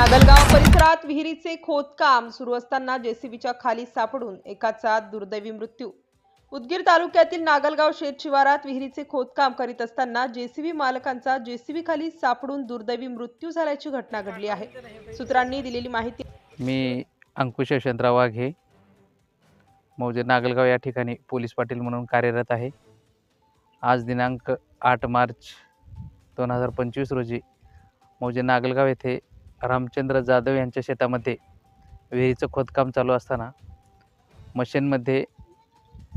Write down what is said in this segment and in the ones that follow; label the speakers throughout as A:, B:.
A: नागलगाव परिसरात विहिरीचे खोदकाम सुरू असताना जेसीबीच्या खाली सापडून एकाचा दुर्दैवी मृत्यू. उदगीर तालुक्यातील नागलगाव शेत शिवारात विहिरीचे खोदकाम करीत असताना जेसीबी मालकांचा जेसीबी खाली सापडून दुर्दैवी मृत्यू झाल्याची घटना घडली आहे. सूत्रांनी दिलेली माहिती
B: मी अंकुश यशवंतराव वाघे मौजे नागलगाव या ठिकाणी पोलीस पाटील म्हणून कार्यरत आहे. आज दिनांक आठ मार्च दोन हजार पंचवीस रोजी मौजे नागलगाव येथे रामचंद्र जाधव यांच्या शेतामध्ये विहिरीचं खोदकाम चालू असताना मशीनमध्ये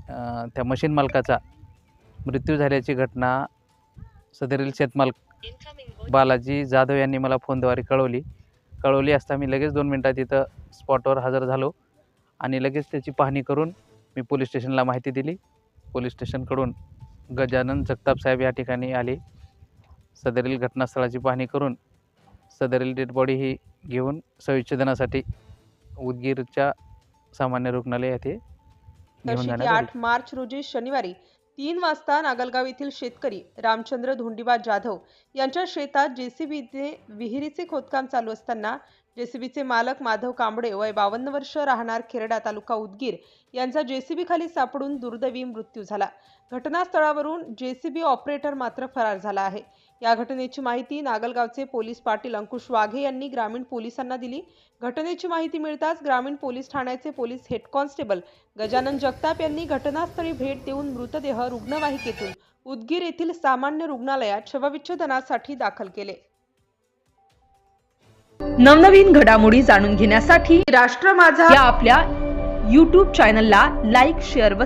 B: त्या मशीन मालकाचा मृत्यू झाल्याची घटना सदरील शेतमालक बालाजी जाधव यांनी मला फोनद्वारे कळवली. कळवली असता मी लगेच दोन मिनटात तिथं स्पॉटवर हजर झालो आणि लगेच त्याची पाहणी करून मी पोलीस स्टेशनला माहिती दिली. पोलीस स्टेशनकडून गजानन जगताप साहेब या ठिकाणी आले. सदरील घटनास्थळाची पाहणी करून सदरील डेड बॉडी ही घेऊन संविच्छेदनासाठी उदगीरच्या सामान्य रुग्णालय येथे घेऊन
A: तशी की
B: जाण्यात आली.
A: आठ मार्च रोजी शनिवारी तीन वाजता नागलगाव येथील शेतकरी रामचंद्र धोंडीबा जाधव यांच्या शेतात जेसीबीचे विहिरीचे खोदकाम चालू असताना जेसीबीचे मालक माधव कांबळे वय बावन्न वर्ष राहणार खेरडा तालुका उदगीर यांचा जेसीबी खाली सापडून दुर्दैवी मृत्यू झाला. घटनास्थळावरून जेसीबी ऑपरेटर मात्र फरार झाला आहे. या घटनेची माहिती नागलगावचे पोलीस पाटील अंकुश वाघे यांनी ग्रामीण पोलिसांना दिली. घटनेची माहिती मिळताच ग्रामीण पोलीस ठाण्याचे police head constable Gajanan Jagtap यांनी घटनास्थळी भेट देऊन मृतदेह रुग्णवाहिकेतून उदगीर येथील सामान्य रुग्णालयात शवविच्छेदनासाठी दाखल केले.
C: नवनवीन घडामोडी जाणून घेण्यासाठी
A: राष्ट्र माझा
C: या आपल्या यूट्यूब चॅनलला लाईक शेअर व